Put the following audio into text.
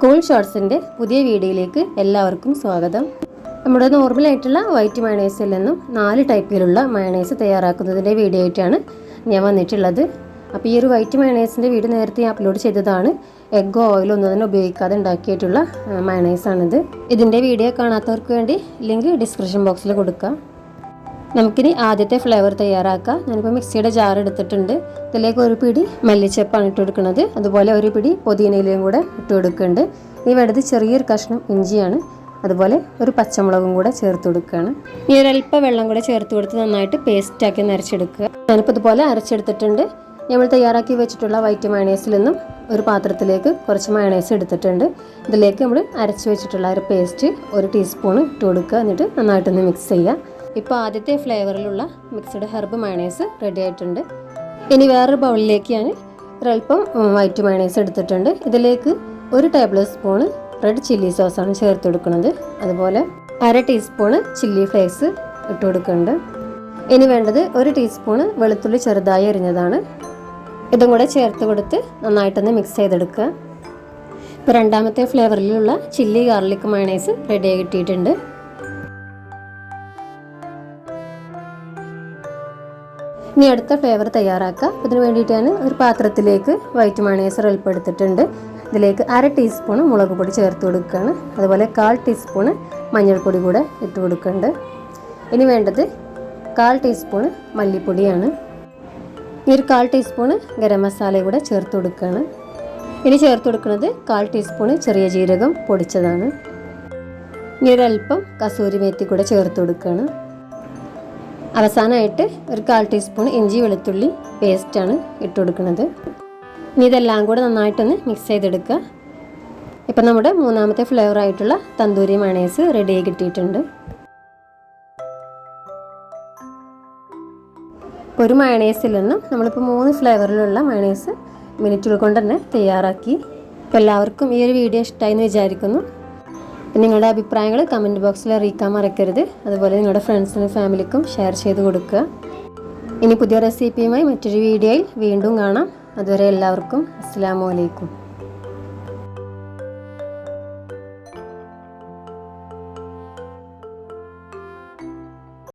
Cool ഷോർട്സിന്റെ പുതിയ വീഡിയോയിലേക്ക് എല്ലാവർക്കും സ്വാഗതം. നമ്മുടെ നോർമലായിട്ടുള്ള വൈറ്റ് മയണൈസിൽ നിന്നും നാല് ടൈപ്പിലുള്ള മയണൈസ് തയ്യാറാക്കുന്നതിന്റെ വീഡിയോ ആയിട്ടാണ് ഞാൻ വന്നിട്ടുള്ളത്. അപ്പോൾ ഈ ഒരു വൈറ്റ് മയണൈസിന്റെ വീഡിയോ നേരത്തെ ഞാൻ അപ്ലോഡ് ചെയ്തതാണ്. എഗ്ഗോ ഓയിലോ ഒന്നും തന്നെ ഉപയോഗിക്കാതെ ഉണ്ടാക്കിയിട്ടുള്ള മയണൈസാണിത് ഇതിന്റെ വീഡിയോ കാണാത്തവർക്ക് വേണ്ടി ലിങ്ക് ഡിസ്ക്രിപ്ഷൻ ബോക്സിൽ കൊടുക്കാം. നമുക്കിനി ആദ്യത്തെ ഫ്ലേവർ തയ്യാറാക്കാം ഞാനിപ്പോൾ മിക്സിയുടെ ജാർ എടുത്തിട്ടുണ്ട്. ഇതിലേക്ക് ഒരു പിടി മല്ലിച്ചപ്പാണ് ഇട്ട് കൊടുക്കുന്നത് അതുപോലെ ഒരു പിടി പുതിനയിലയും കൂടെ ഇട്ട് കൊടുക്കുന്നുണ്ട് ഈ വേണ്ടത് ചെറിയൊരു കഷ്ണം ഇഞ്ചിയാണ്. അതുപോലെ ഒരു പച്ചമുളകും കൂടെ ചേർത്ത് കൊടുക്കുകയാണ്. ഈ ഒരു അല്പ വെള്ളം കൂടെ ചേർത്ത് കൊടുത്ത് നന്നായിട്ട് പേസ്റ്റാക്കി നരച്ചെടുക്കുക. ഞാനിപ്പോൾ ഇതുപോലെ അരച്ചെടുത്തിട്ടുണ്ട്. നമ്മൾ തയ്യാറാക്കി വെച്ചിട്ടുള്ള വൈറ്റ് മയണൈസിൽ നിന്നും ഒരു പാത്രത്തിലേക്ക് കുറച്ച് മയണൈസ് എടുത്തിട്ടുണ്ട്. ഇതിലേക്ക് നമ്മൾ അരച്ച് വെച്ചിട്ടുള്ള ഒരു പേസ്റ്റ് ഒരു ടീസ്പൂൺ ഇട്ട് കൊടുക്കുക. എന്നിട്ട് നന്നായിട്ടൊന്ന് മിക്സ് ചെയ്യുക. ഇപ്പോൾ ആദ്യത്തെ ഫ്ലേവറിലുള്ള മിക്സഡ് ഹെർബ് മയണൈസ് റെഡി ആയിട്ടുണ്ട്. ഇനി വേറൊരു ബൗളിലേക്ക് ഞാൻ ഒരൽപ്പം വൈറ്റ് മയണൈസ് എടുത്തിട്ടുണ്ട്. ഇതിലേക്ക് ഒരു ടേബിൾ സ്പൂണ് റെഡ് ചില്ലി സോസാണ് ചേർത്ത് കൊടുക്കുന്നത്. അതുപോലെ അര ടീസ്പൂണ് ചില്ലി ഫ്ലേക്സ് ഇട്ട് കൊടുക്കുന്നുണ്ട്. ഇനി വേണ്ടത് ഒരു ടീസ്പൂണ് വെളുത്തുള്ളി ചെറുതായി എറിഞ്ഞതാണ് ഇതും കൂടെ ചേർത്ത് കൊടുത്ത് നന്നായിട്ടൊന്ന് മിക്സ് ചെയ്തെടുക്കുക. ഇപ്പോൾ രണ്ടാമത്തെ ഫ്ലേവറിലുള്ള ചില്ലി ഗാർലിക് മയണൈസ് റെഡിയായി കിട്ടിയിട്ടുണ്ട്. ഇനി അടുത്ത ഫ്ലേവർ തയ്യാറാക്കുക. അതിന് വേണ്ടിയിട്ട് ഞാൻ ഒരു പാത്രത്തിലേക്ക് വൈറ്റ് മണേസർ അല്പം എടുത്തിട്ടുണ്ട് ഇതിലേക്ക് അര ടീസ്പൂൺ മുളക് പൊടി ചേർത്ത് കൊടുക്കുകയാണ്. അതുപോലെ കാൽ ടീസ്പൂൺ മഞ്ഞൾപ്പൊടി കൂടെ ഇട്ട് കൊടുക്കുന്നുണ്ട്. ഇനി വേണ്ടത് കാൽ ടീസ്പൂൺ മല്ലിപ്പൊടിയാണ്. ഈ ഒരു കാൽ ടീസ്പൂൺ ഗരം മസാല കൂടെ ചേർത്ത് കൊടുക്കുകയാണ്. ഇനി ചേർത്ത് കൊടുക്കുന്നത് കാൽ ടീസ്പൂൺ ചെറിയ ജീരകം പൊടിച്ചതാണ്. ഇനി ഒരല്പം കസൂരി മേത്തി കൂടെ ചേർത്ത് കൊടുക്കുകയാണ്. അവസാനമായിട്ട് ഒരു കാൽ ടീസ്പൂൺ ഇഞ്ചി വെളുത്തുള്ളി പേസ്റ്റാണ് ഇട്ട് കൊടുക്കുന്നത്. ഇനി ഇതെല്ലാം കൂടെ നന്നായിട്ടൊന്ന് മിക്സ് ചെയ്തെടുക്കുക. ഇപ്പം നമ്മുടെ മൂന്നാമത്തെ ഫ്ലേവർ ആയിട്ടുള്ള തന്തൂരി മയണൈസ് റെഡിയായി കിട്ടിയിട്ടുണ്ട്. ഒരു മയണേസിൽ നിന്നും നമ്മളിപ്പോൾ മൂന്ന് ഫ്ലേവറിലുള്ള മയണേസ് മിനിറ്റുകൾ കൊണ്ട് തന്നെ തയ്യാറാക്കി. എല്ലാവർക്കും ഈ ഒരു വീഡിയോ ഇഷ്ടമായി എന്ന് വിചാരിക്കുന്നു. നിങ്ങളുടെ അഭിപ്രായങ്ങൾ കമന്റ് ബോക്സിൽ അറിയിക്കാൻ മറക്കരുത്. അതുപോലെ നിങ്ങളുടെ ഫ്രണ്ട്സിനും ഫാമിലിക്കും ഷെയർ ചെയ്ത് കൊടുക്കുക. ഇനി പുതിയ റെസിപ്പിയുമായി മറ്റൊരു വീഡിയോയിൽ വീണ്ടും കാണാം. അതുവരെ എല്ലാവർക്കും അസ്സാം വലൈക്കും